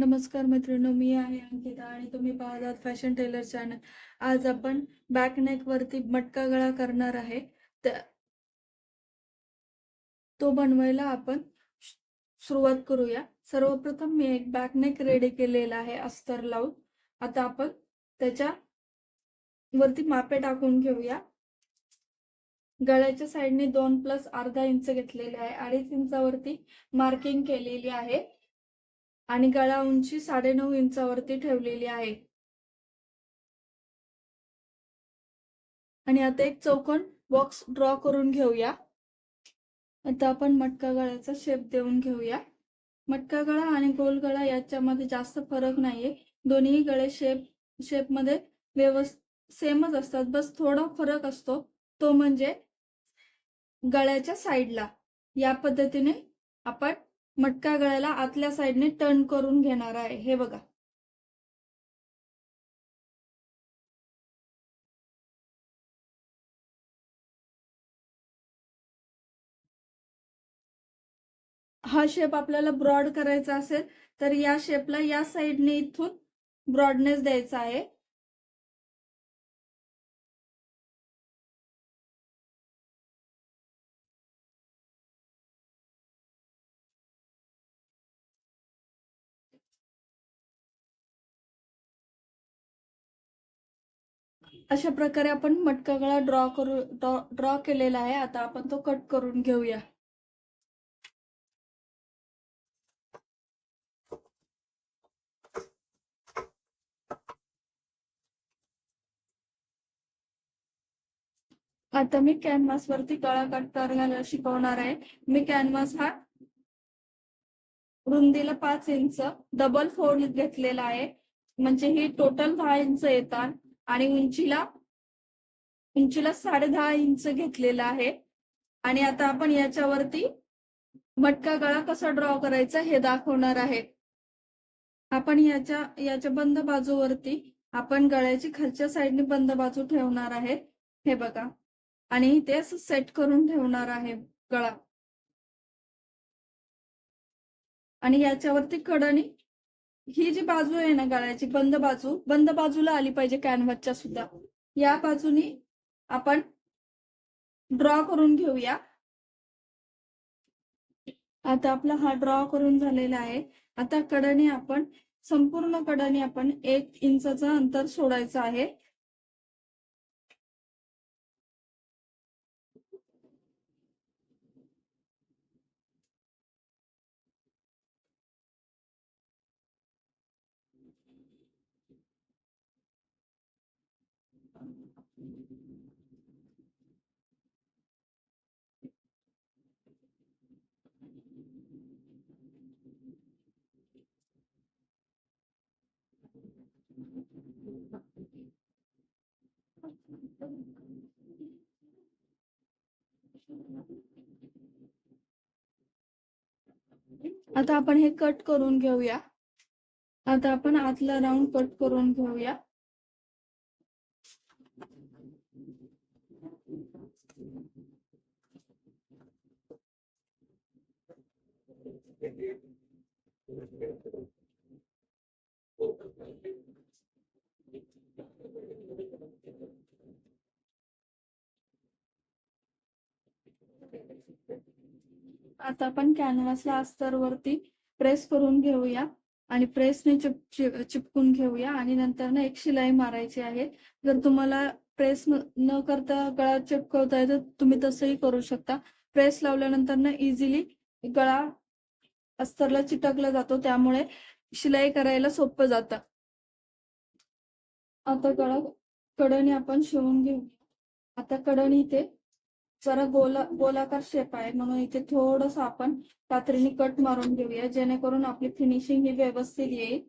नमस्कार मित्रांनो मी आहे अंकिता आणि तुम्ही पाहतात फॅशन टेलर चॅनल आज आपण बॅक नेक वरती मटका गळा करणार आहे. तो बनवायला आपण सुरुवात करूया. सर्वप्रथम मी एक बॅक नेक रेडी केलेला आहे अस्तर लावून. आता आपण त्याच्या वरती मापे टाकून घेऊया. गळ्याच्या साईडने दोन प्लस अर्धा इंच घेतलेले आहे. अडीच इंचावरती मार्किंग केलेली आहे. आणि गळा उंची साडेनऊ इंचावरती ठेवलेली आहे. आणि आता एक चौकोन बॉक्स ड्रॉ करून घेऊया. आता आपण मटका गळ्याचा शेप देऊन घेऊया. मटका गळा आणि गोल गळा याच्यामध्ये जास्त फरक नाहीये. दोन्ही गळे शेप शेपमध्ये व्यवस्थित सेमच असतात. बस थोडा फरक असतो. तो म्हणजे गळ्याच्या साईडला. या पद्धतीने आपण मटका गळ्याला आतल्या साईडने टर्न करून घेणार आहे. हे बघा. हा शेप आपल्याला ब्रॉड करायचा असेल तर या शेपला या साईडने इथून ब्रॉडनेस द्यायचा आहे. अशा प्रकारे आपण मटका गळा ड्रॉ करू ड्रॉ केलेला आहे. आता आपण तो कट करून घेऊया. आता मी कॅनव्हास वरती गळा कट करायला शिकवणार आहे. मी कॅनव्हास हा रुंदीला पाच इंच डबल फोल्ड घेतलेला आहे. म्हणजे ही टोटल दहा इंच येतात. आणि उंचीला उंचीला साडे दहा इंच घेतलेला आहे. आणि आता आपण याच्यावरती मटका गळा कसा ड्रॉ करायचा हे दाखवणार आहे. आपण याच्या याच्या बंद बाजूवरती आपण गळ्याची खालच्या साईडने बंद बाजू ठेवणार आहे. हे बघा. आणि ते असं सेट करून ठेवणार आहे गळा. आणि याच्यावरती कडणी ही जी बाजू आहे ना गळ्याची बंद बाजू बंद बाजूला आली पाहिजे कॅनव्हासच्या सुद्धा. या बाजूनी आपण ड्रॉ करून घेऊया. आता आपला हा ड्रॉ करून झालेला आहे. आता कडाने आपण संपूर्ण कडाने आपण एक इंचाचं अंतर सोडायचं आहे. आता आपण हे कट करून घेऊया. आता आपण आतला राऊंड कट करून घेऊया. आता आपण कॅनव्हासला अस्तर वरती प्रेस करून घेऊया आणि प्रेसने चिप चिपकून घेऊया आणि नंतर ना एक शिलाई मारायची आहे. जर तुम्हाला प्रेस न करता गळा चिपकवता येतं तुम्ही तसंही करू शकता. प्रेस लावल्यानंतर ना इझिली गळा अस्तरला चिटकला जातो त्यामुळे शिलाई करायला सोपं जात. आता कडा कडणी आपण शिवून घेऊ. आता कडणी इथे जरा गोला गोलाकार शेप आहे म्हणून इथे थोडस आपण कात्रीने कट मारून घेऊया जेणेकरून आपली फिनिशिंग ही व्यवस्थित येईल.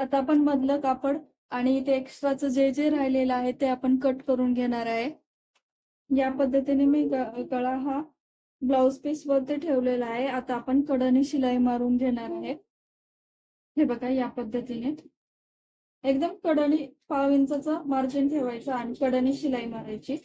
आता आपण मधलं कापड आणि इथे एक्स्ट्राचं जे जे राहिलेलं आहे ते आपण कट करून घेणार आहे. या पद्धतीने मी गळा हा ब्लाउज पीस वरती ठेवलेला आहे. आता आपण कडनी शिलाई मारून घेणार आहे. हे बघा या पद्धतीने. एकदम कडणी पाव इंचाचं मार्जिन ठेवायचं आणि कडनी शिलाई मारायची.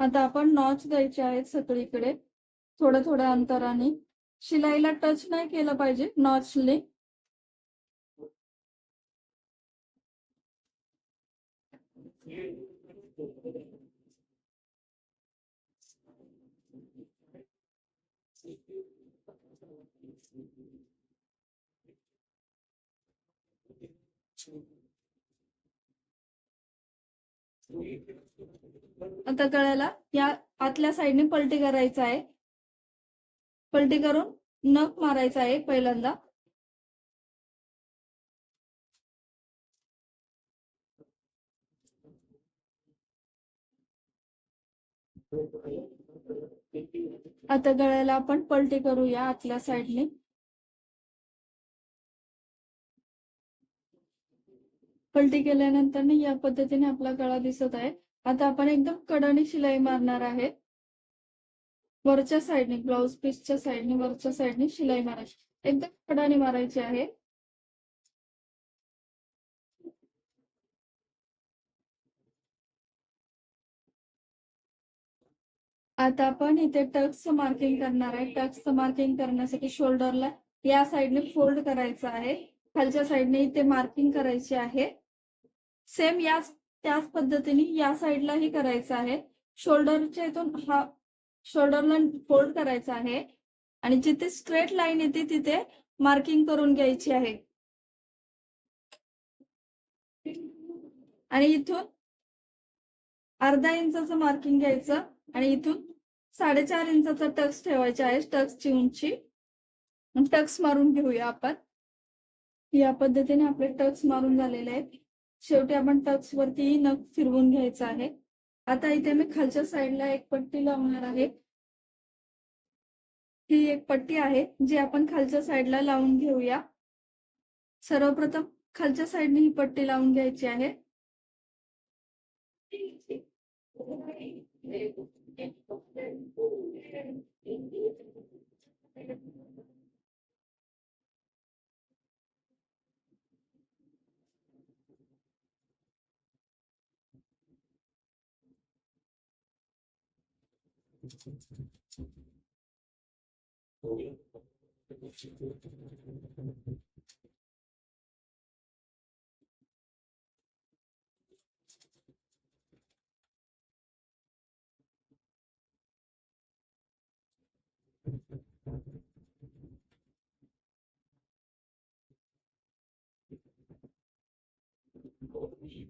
आता आपण नॉच द्यायचे आहेत सगळीकडे. थोड्या थोड्या अंतराने. शिलाईला टच नाही केलं पाहिजे नॉचने. आता गळ्याला या आतल्या साईडने पलटी करायचं आहे. पलटी करून नख मारायचा आहे पहिल्यांदा. आता गळ्याला आपण पलटी करूया आतल्या साईडने. पलटी केल्यानंतर या पद्धतीने आपला गळा दिसत आहे. आता आपण एकदम कडाने शिलाई मारणार आहे वरच्या साईडने ब्लाउज पीसच्या साईडने वरच्या साईडने शिलाई मारायची. एकदम कडाने मारायची आहे. आता आपण इथे टक्स मार्किंग करणार आहे. टक्स मार्किंग करण्यासाठी शोल्डरला या साईडने फोल्ड करायचं आहे. खालच्या साईडने इथे मार्किंग करायची आहे. सेम याच त्याच पद्धतीने या साईडलाही करायचं आहे. शोल्डरच्या इथून हा शोल्डरला फोल्ड करायचा आहे. आणि जिथे स्ट्रेट लाईन येते तिथे मार्किंग करून घ्यायची आहे. आणि इथून अर्धा इंचाचं मार्किंग घ्यायचं आणि इथून साडेचार इंचाचा टक्स ठेवायचा आहे टक्सची उंची. टक्स मारून घेऊया आपण. या पद्धतीने आपले टक्स मारून झालेले आहेत. शेवटी आपण टक्स वरती नख फिरवून घ्यायचं आहे. आता इथे मी खालच्या साईडला एक पट्टी लावणार आहे. ही एक पट्टी आहे जी आपण खालच्या साईडला लावून घेऊया. सर्वप्रथम खालच्या साईडने ही पट्टी लावून घ्यायची आहे.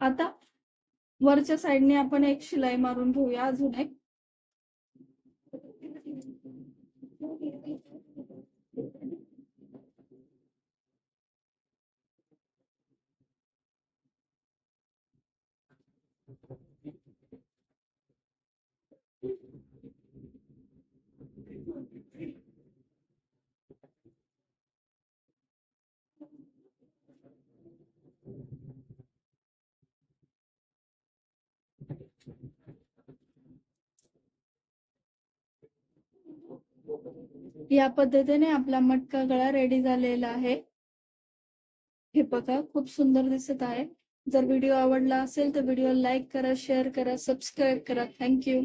आता वरच्या साइडने आपण एक शिलाई मारून घेऊया अजून एक. या पद्धतीने आपला मटका गळा रेडी झालेला आहे. हे बघा खूप सुंदर दिसत आहे. जर व्हिडिओ आवडला असेल तर व्हिडिओ लाईक करा शेअर करा सबस्क्राईब करा. Thank you